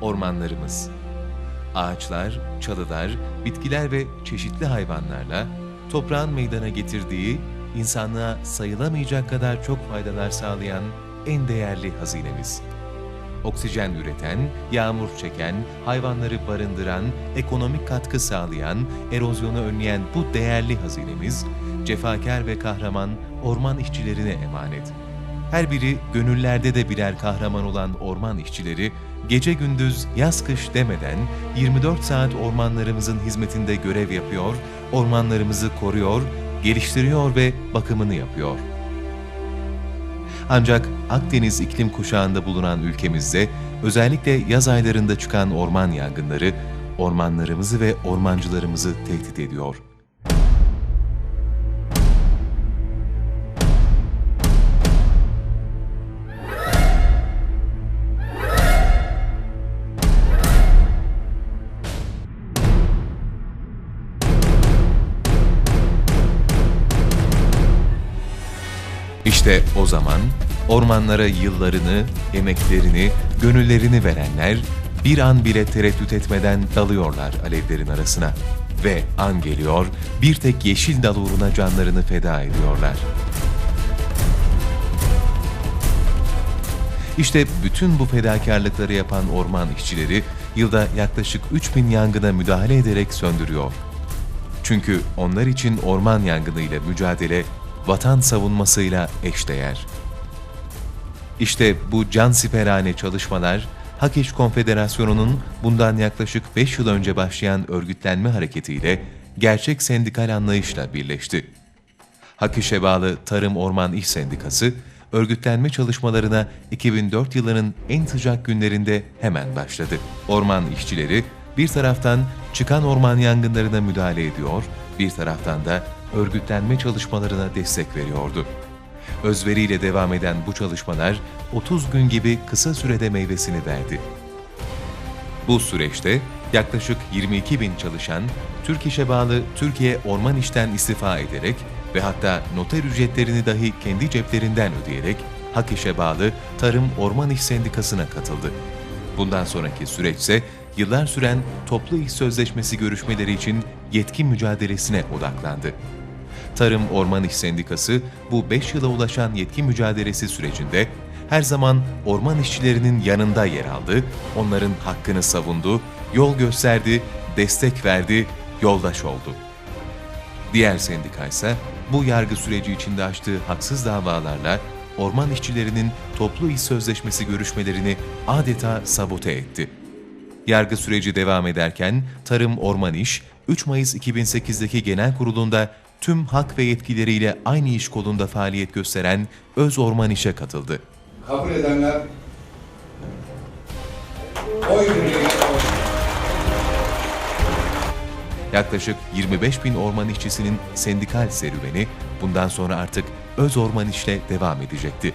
ormanlarımız. Ağaçlar, çalılar, bitkiler ve çeşitli hayvanlarla toprağın meydana getirdiği, insanlığa sayılamayacak kadar çok faydalar sağlayan en değerli hazinemiz. Oksijen üreten, yağmur çeken, hayvanları barındıran, ekonomik katkı sağlayan, erozyonu önleyen bu değerli hazinemiz, cefakar ve kahraman orman işçilerine emanet. Her biri gönüllerde de birer kahraman olan orman işçileri, gece gündüz yaz kış demeden 24 saat ormanlarımızın hizmetinde görev yapıyor, ormanlarımızı koruyor, geliştiriyor ve bakımını yapıyor. Ancak Akdeniz iklim kuşağında bulunan ülkemizde özellikle yaz aylarında çıkan orman yangınları ormanlarımızı ve ormancılarımızı tehdit ediyor. İşte o zaman ormanlara yıllarını, emeklerini, gönüllerini verenler bir an bile tereddüt etmeden dalıyorlar alevlerin arasına. Ve an geliyor, bir tek yeşil dal uğruna canlarını feda ediyorlar. İşte bütün bu fedakarlıkları yapan orman işçileri yılda yaklaşık 3000 yangına müdahale ederek söndürüyor. Çünkü onlar için orman yangınıyla mücadele vatan savunmasıyla eşdeğer. İşte bu cansiperhane çalışmalar Hak İş Konfederasyonu'nun bundan yaklaşık 5 yıl önce başlayan örgütlenme hareketiyle gerçek sendikal anlayışla birleşti. Hak İş'e bağlı Tarım Orman İş Sendikası, örgütlenme çalışmalarına 2004 yılının en sıcak günlerinde hemen başladı. Orman işçileri bir taraftan çıkan orman yangınlarına müdahale ediyor, bir taraftan da örgütlenme çalışmalarına destek veriyordu. Özveriyle devam eden bu çalışmalar 30 gün gibi kısa sürede meyvesini verdi. Bu süreçte yaklaşık 22 bin çalışan Türk İş'e bağlı Türkiye Orman İş'ten istifa ederek ve hatta noter ücretlerini dahi kendi ceplerinden ödeyerek Hak İş'e bağlı Tarım Orman İş Sendikası'na katıldı. Bundan sonraki süreçse yıllar süren toplu iş sözleşmesi görüşmeleri için yetki mücadelesine odaklandı. Tarım Orman İş Sendikası bu 5 yıla ulaşan yetki mücadelesi sürecinde her zaman orman işçilerinin yanında yer aldı, onların hakkını savundu, yol gösterdi, destek verdi, yoldaş oldu. Diğer sendika ise bu yargı süreci içinde açtığı haksız davalarla orman işçilerinin toplu iş sözleşmesi görüşmelerini adeta sabote etti. Yargı süreci devam ederken Tarım Orman İş, 3 Mayıs 2008'deki genel kurulunda tüm hak ve yetkileriyle aynı iş kolunda faaliyet gösteren Öz Orman İş'e katıldı. Kabul edenler oy. Yaklaşık 25 bin orman işçisinin sendikal serüveni bundan sonra artık Öz Orman İş'le devam edecekti.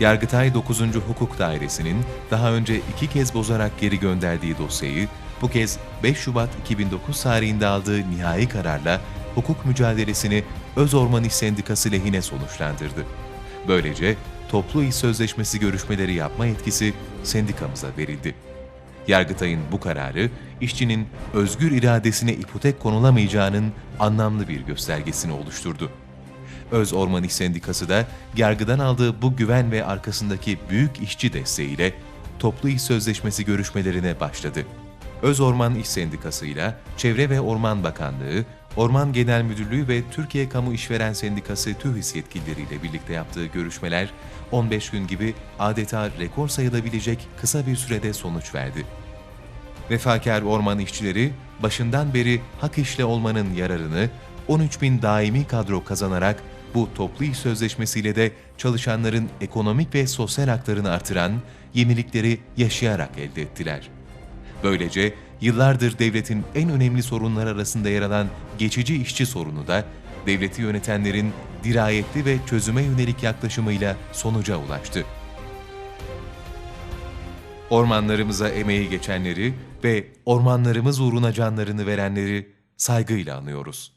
Yargıtay 9. Hukuk Dairesi'nin daha önce iki kez bozarak geri gönderdiği dosyayı bu kez 5 Şubat 2009 tarihinde aldığı nihai kararla hukuk mücadelesini Öz Orman İş Sendikası lehine sonuçlandırdı. Böylece toplu iş sözleşmesi görüşmeleri yapma yetkisi sendikamıza verildi. Yargıtay'ın bu kararı, işçinin özgür iradesine ipotek konulamayacağının anlamlı bir göstergesini oluşturdu. Öz Orman İş Sendikası da yargıdan aldığı bu güven ve arkasındaki büyük işçi desteğiyle toplu iş sözleşmesi görüşmelerine başladı. Öz Orman İş Sendikası ile Çevre ve Orman Bakanlığı, Orman Genel Müdürlüğü ve Türkiye Kamu İşveren Sendikası TÜHİS yetkilileriyle birlikte yaptığı görüşmeler 15 gün gibi adeta rekor sayılabilecek kısa bir sürede sonuç verdi. Vefakar orman işçileri başından beri hak işle olmanın yararını 13 bin daimi kadro kazanarak bu toplu iş sözleşmesiyle de çalışanların ekonomik ve sosyal haklarını artıran yenilikleri yaşayarak elde ettiler. Böylece yıllardır devletin en önemli sorunlar arasında yer alan geçici işçi sorunu da devleti yönetenlerin dirayetli ve çözüme yönelik yaklaşımıyla sonuca ulaştı. Ormanlarımıza emeği geçenleri ve ormanlarımız uğruna canlarını verenleri saygıyla anıyoruz.